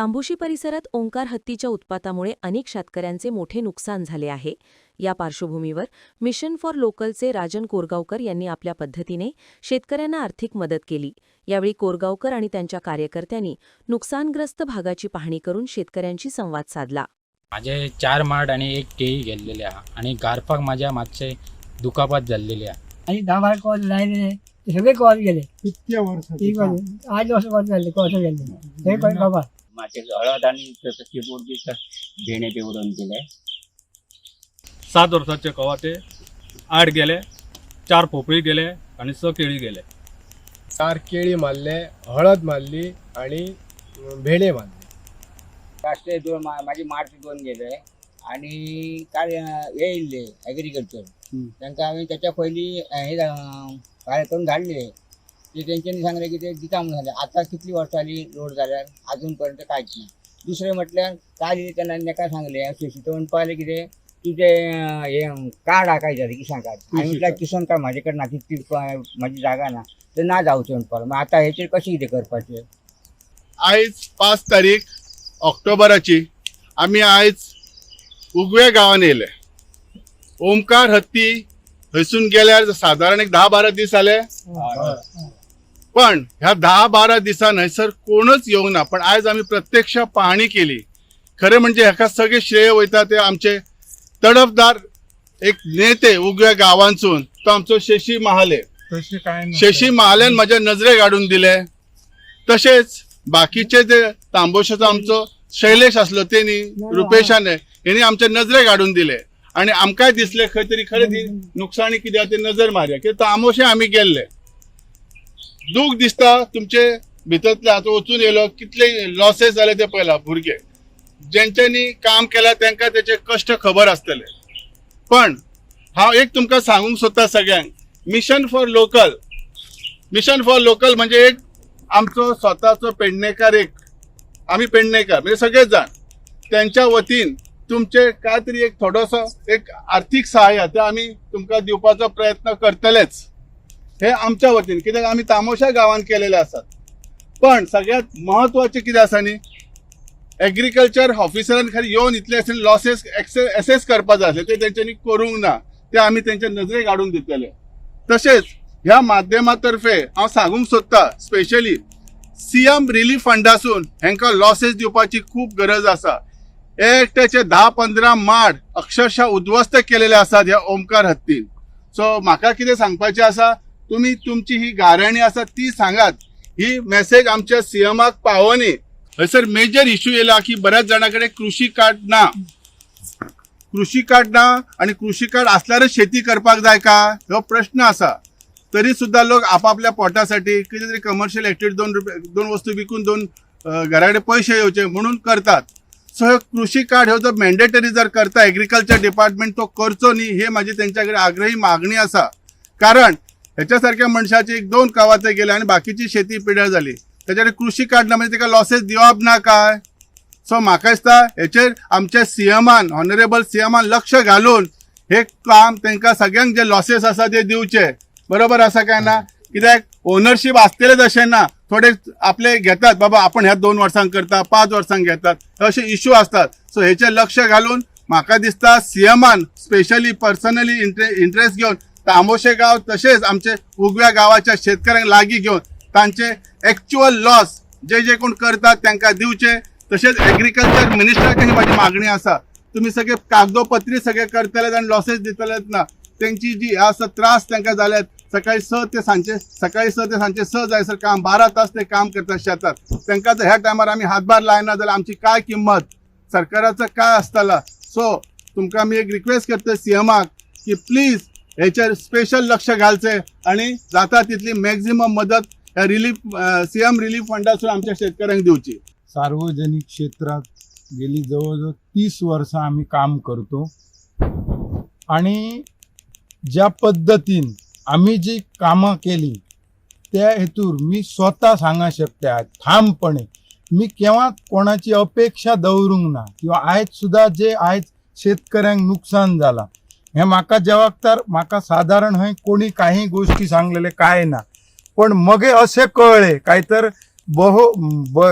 तांबुशी परिसरात ओंकार हत्तीच्या उत्पातामुळे अनेक शेतकऱ्यांचे मोठे नुकसान झाले आहे. या पार्श्वभूमीवर मिशन फॉर लोकलचे राजन कोरगावकर यांनी आपल्या पद्धतीने शेतकऱ्यांना आर्थिक मदत केली. यावेळी कोरगावकर आणि त्यांच्या कार्यकर्त्यांनी नुकसानग्रस्त भागाची पाहणी करून शेतकऱ्यांशी संवाद साधला. माझे चार माड आणि एक केळी गेल्लेले हा आणि गारपाक माझ्या मातशे दुखापत झालेली हा आणि दहा बारा कॉल राहिले सगळे कॉल गेले. कितक्या वर्षाची ती कॉल आठ वर्ष कॉल झाले कॉल गेले हे कॉल बाबा माझे हळद आणि कीबोर्ड भेणे ते उडून गेले. सात वर्साचे कवाटे आठ गेले चार पोपळी गेले आणि स केळी गेले. चार केळी मारले हळद मारली आणि भेणे मारले. राष्ट्रीय दोन मा- माझी मार्च दोन गेले आणि काय हे येयल्ले ॲग्रिकल्चर तांकां हांवें त्याच्या पयलीं हे करून धाडले ते तेंच्यांनी सांगले की ते म्हणून झाले आता कितली वर्सां जाली रोड जाल्यार अजूनपर्यंत कांयच ना दुसरें म्हटल्यार काल येयले तेन्ना ताका सांगले तो म्हणपा लागले कितें तुजें अं, हे कार्ड हा काय झाले किसान कार्ड हांवें म्हटल्यार किसान कार्ड म्हाजे कडेन ना प- म्हाजी जागा ना ते ना जावचें म्हणपाक मग आतां हेचेर कशें कितें करपाचें? आयज पाच तारीख ऑक्टोबराची. आमी आयज उगव्या गांवान येयले ओमकार हत्ती थंयसून गेल्यार सादारण एक धा बारा दीस जाले पण ह्या दहा बारा दिसान हयसर कोणच येवंक ना पण आयज आमी प्रत्यक्ष पाहणी केली. खरें म्हणजे हेका सगळे श्रेय वयता ते आमचे तडफदार एक नेते उगव्या गांवांसून तो आमचो शशी महाले. तसे काय शशी महाल्यान माझ्या नजरेक हाडून दिले. तसेच बाकीचे जे तांबोशाचो आमचो शैलेश असलो तेनी रुपेशाने हेणी आमच्या नजरेक हाडून दिले. आणि आमकांय दिसले खंय तरी खरें ती नुकसाणी कितें ते नजर मारया. की तांबोशे आमी गेल्ले दूख दिसता तुमचे भितरतले आतां वचून येयलो कितले लॉसेस जाले ते पळयला भुरगे. जेंच्यांनी काम केला तांकां तेचे कश्ट खबर आसतले पण हांव एक तुमकां सांगूंक सोदता सगळ्यांक mission for local mission for local म्हणजे एक आमचो स्वताचो पेडणेकार एक. आम्ही पेडणेकार म्हणजे सगळेच जाण. त्यांच्या वतीन तुमचे काय तरी एक थोडोसो एक आर्थीक सहाय्य ते आम्ही तुमकां दिवपाचो प्रयत्न करतलेच. हे आमच्या वतीन. कित्याक आम्ही तामोशा गावान केलेले आसात. पण सगळ्यात महत्त्वाचे कितें आसा न्ही? एग्रीकल्चर ऑफिसरान खाली येवन इतले अशें लॉसेस एसेस करपाक जाय आसले ते तेंच्यांनी करूंक ना. ते आमी तेंच्या नजरेक हाडून दितले. तशेंच ह्या माध्यमातर्फे हांव सांगूंक सोदतां स्पेशली सीएम रिलीफ फंडासून हांकां लॉसेस दिवपाची खूब गरज आसा. एकट्याचे धा पंदरा माड अक्षरशः उद्ध्वस्त केलेले आसात ह्या ओमकार हत्तीन सो म्हाका कितें सांगपाचें आसा? तुमी तुमची ही गाराणी आसा ती सांगात. ही मेसेज आमच्या सीएमाक पावोनी. हयसर मेजर इश्यू येयला की बऱ्याच जाणां कडेन कृषी कार्ड ना. कृषी कार्ड ना आणि कृषी कार्ड असल्यारच शेती करपाक जाय का? हो प्रश्न आसा. तरी सुद्धा लोक आपापल्या पोटासाठी कितें तरी कमर्शियल ऍक्टिव्हिटी दोन रुपये दोन वस्तू विकून दोन घराकडे पैसे येवचे म्हणून करतात. सो कृषी कार्ड हो जर मॅन्डेटरी जर करता ॲग्रिकल्चर डिपार्टमेंट तो करचो न्ही हे माझी त्यांच्याकडे आग्रही मागणी आसा कारण ह्याच्यासारख्या मनशाचे एक दोन कावाचे गेले आणि बाकीची शेती पिड्यार झाली. त्याच्याकडे कृषी कार्ड ना म्हणजे त्याला लॉसेस दिवप ना काय? सो म्हाका दिसता हेचेर आमच्या सीएमान ऑनरेबल सीएमान लक्ष घालून हे काम तांकां सगळ्यांक जे लॉसेस आसा ते दिवचे बरोबर आसा काय ना? कित्याक ओनरशीप आसतलेच अशें ना. थोडे आपले घेतात बाबा आपण ह्या दोन वर्सांक करता पाच वर्सांक घेतात असे इश्यू असतात. सो हेचे लक्ष घालून म्हाका दिसता सीएमान स्पेशली पर्सनली इंटरेस्ट घेवन तांबोशे गांव तसेच आमचे उगव्या गावाच्या शेतकऱ्यांक लागीं घेवन तांचे एक्च्युअल लॉस जे जे कोण करतात तांकां दिवचे तशेंच एग्रीकल्चर मिनिस्टराकय ही माझी मागणी आसा तुम्ही सगळे कागदोपत्री सगळे करतले आणि लॉसेस दितलेत ना. त्यांची जी आसा त्रास तांकां जाल्यात सकाळी स ते सांचे सकाळी स ते सांचे स जायसर काम बारा तास ते काम करतात शेतात. तांकां जर ह्या टायमार आमी हातभार लायना जाल्यार आमची काय किंमत? सरकाराचं काय आसतला सो तुमकां आमी एक रिक्वेस्ट करता सीएमाक की प्लीज हेचेर स्पेशल लक्ष घालचे आणि जाता तितली मॅक्झिमम मदत ह्या रिलीफ सीएम रिलीफ फंडासून आमच्या शेतकऱ्यांक दिवची सार्वजनिक क्षेत्रात गेली जवळजवळ तीस वर्ष आम्ही काम करतो. आणि ज्या पद्धतीन आम्ही जी कामं केली त्या हेतूर मी स्वतः सांगा शकते आज ठामपणे. मी केव्हा कोणाची अपेक्षा दवरूंक ना किंवा आयज सुद्धा जे आयज शेतकऱ्यांक नुकसान जाला हे म्हाका जेव्हा तर म्हाका साधारण हय कोणी काही गोष्टी सांगलेले काय ना. पण मगे असे कळले काय तर बहो ब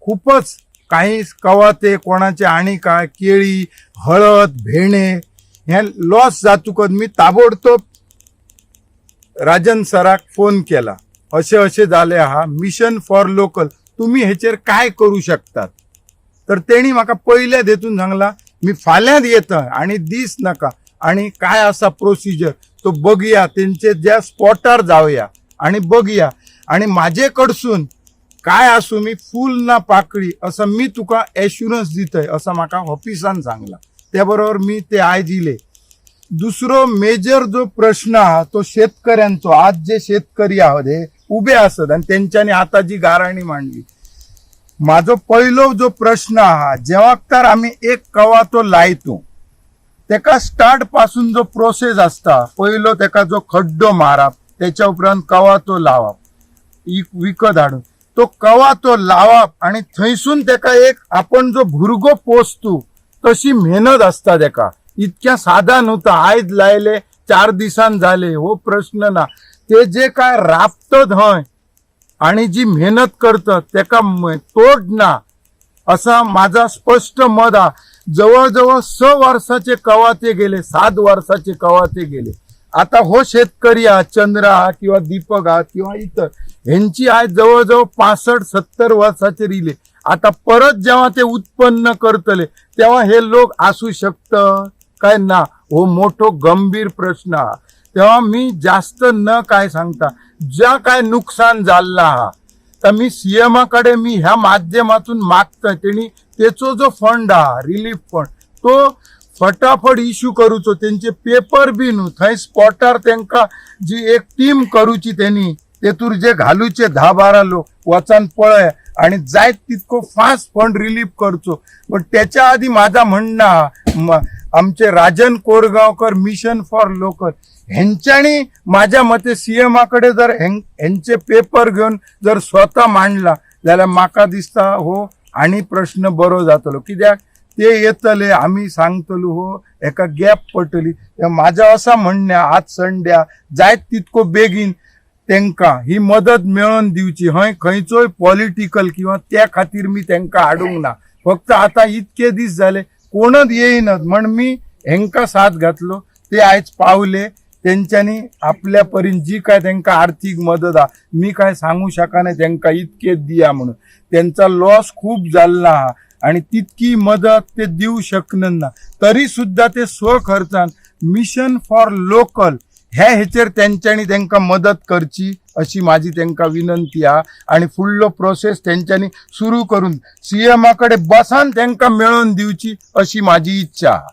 खूपच काही कवाते कोणाचे आणि काय केळी हळद भेणे हे लॉस जातुकत मी ताबडतोब राजन सराक फोन केला. असे असे झाले हा. मिशन फॉर लोकल तुम्ही हेचेर काय करू शकतात? तर तेणी म्हाका पयल्या देतून सांगला मी फाल्यांत येतं आणि दीस नाका. आणि काय असा प्रोसिजर तो बघया. त्यांचे ज्या स्पॉटार जाऊया. आणि बघया. आणि माझे कडसून काय असू मी फूल ना पाकळी असं मी तुका एश्युरन्स दितय असं म्हाका ऑफिसान सांगला. त्या बरोबर मी ते आयज दिले. दुसरो मेजर जो प्रश्न हा तो शेतकऱ्यांचो. आज जे शेतकरी आहोत हे उभे असत आणि त्यांच्यानी आता जी गाराणी मांडली. माझो पहिलो जो प्रश्न हा जेव्हा तर आम्ही एक कवा तो लायतो तेका स्टार्टपासून जो प्रोसेस असता पहिलो तेका जो खड्डो मारप त्याच्या उपरांत कवा तो लावप विकत हाडून. तो कवा तो लावप आणि थंयसून तेका एक आपण जो भुरगो पोसतू तशी मेहनत असता तेका. इतक्या साधा नव्हता. आयज लायले चार दिसान झाले हो प्रश्न ना. ते जे काय राबतत हय आणि जी मेहनत करतात तेका तोड ना. असा माझा स्पष्ट मत हा. जवळजवळ स वर्षाचे कवाते गेले सात वर्षाचे कवाते गेले. आता हो शेतकरी हा चंद्र हा किंवा दीपक हा किंवा इतर ह्यांची आज जवळजवळ पासष्ट सत्तर वर्षाचे रिले. आता परत जेव्हा ते उत्पन्न करतले तेव्हा हे लोक असू शकतं? काय ना हो मोठो गंभीर प्रश्न. हा तेव्हा मी जास्त न काय सांगता ज्या काय नुकसान झाला हा तर मी सीएमाकडे मी ह्या माध्यमातून मागतोय. त्यांनी त्याचो जो फंड हा रिलीफ फंड तो फटाफट इश्यू करूचो. त्यांचे पेपर बी न्हू. थंय स्पॉटार त्यांका जी एक टीम करूची त्यांनी तेतूर जे घालूचे धा बारा लोक वचन पळय आणि जायत तितको फास्ट फंड रिलीफ करचो. पण त्याच्या आधी माझा म्हणणं आमचे Rajan Korgaonkar mission for local ह्यांच्यानी माझ्या मते सीएमाकडे जर हें- ह्यांचे पेपर घेऊन जर स्वतः मांडला जाल्यार म्हाका दिसता हो आणि प्रश्न बरो जातलो. कित्याक ते येतले आम्ही सांगतलो हो एका गॅप पडटली म्हाजो माझा असा म्हणण्या आज संड्या जायत तितको बेगीन तेंका ही मदत मेळोवन दिवची. हय खंयचोय पॉलिटिकल किंवा त्या खातीर मी तेंका हाडूंक ना फक्त आता इतके दीस झाले कोणच येईनच म्हण मी हेंका साथ घातलो. ते आयज पावले त्यांच्यानी आपल्या परीन जी काय त्यांना आर्थिक मदत हा मी काय सांगू शकना त्यांना इतके दिया म्हणून. त्यांचा लॉस खूप झाला हा. आणि तितकी मदत ते देऊ शकन ना. तरी सुद्धा ते स्वखर्चान मिशन फॉर लोकल ह्या हेचेर तेंच्यांनी त्यांका मदत करची अशी माझी त्यांका विनंती हा आणि फुडलो प्रोसेस तेंच्यांनी सुरू करून सीएमाकडे बसान त्यांका मेळोवन दिवची अशी माझी इच्छा हा